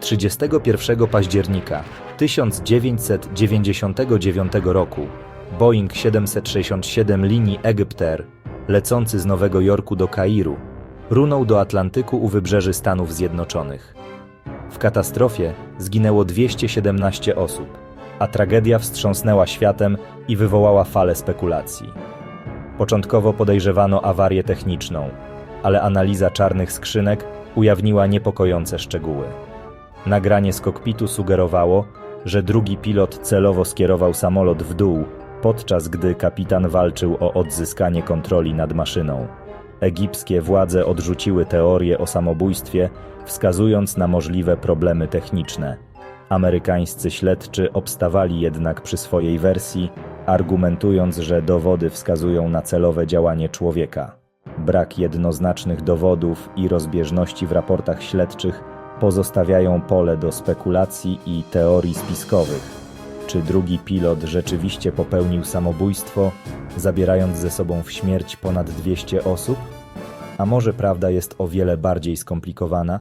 31 października 1999 roku Boeing 767 linii Egypter, lecący z Nowego Jorku do Kairu, runął do Atlantyku u wybrzeży Stanów Zjednoczonych. W katastrofie zginęło 217 osób, a tragedia wstrząsnęła światem i wywołała falę spekulacji. Początkowo podejrzewano awarię techniczną, ale analiza czarnych skrzynek ujawniła niepokojące szczegóły. Nagranie z kokpitu sugerowało, że drugi pilot celowo skierował samolot w dół, podczas gdy kapitan walczył o odzyskanie kontroli nad maszyną. Egipskie władze odrzuciły teorię o samobójstwie, wskazując na możliwe problemy techniczne. Amerykańscy śledczy obstawali jednak przy swojej wersji, argumentując, że dowody wskazują na celowe działanie człowieka. Brak jednoznacznych dowodów i rozbieżności w raportach śledczych pozostawiają pole do spekulacji i teorii spiskowych. Czy drugi pilot rzeczywiście popełnił samobójstwo, zabierając ze sobą w śmierć ponad 200 osób? A może prawda jest o wiele bardziej skomplikowana?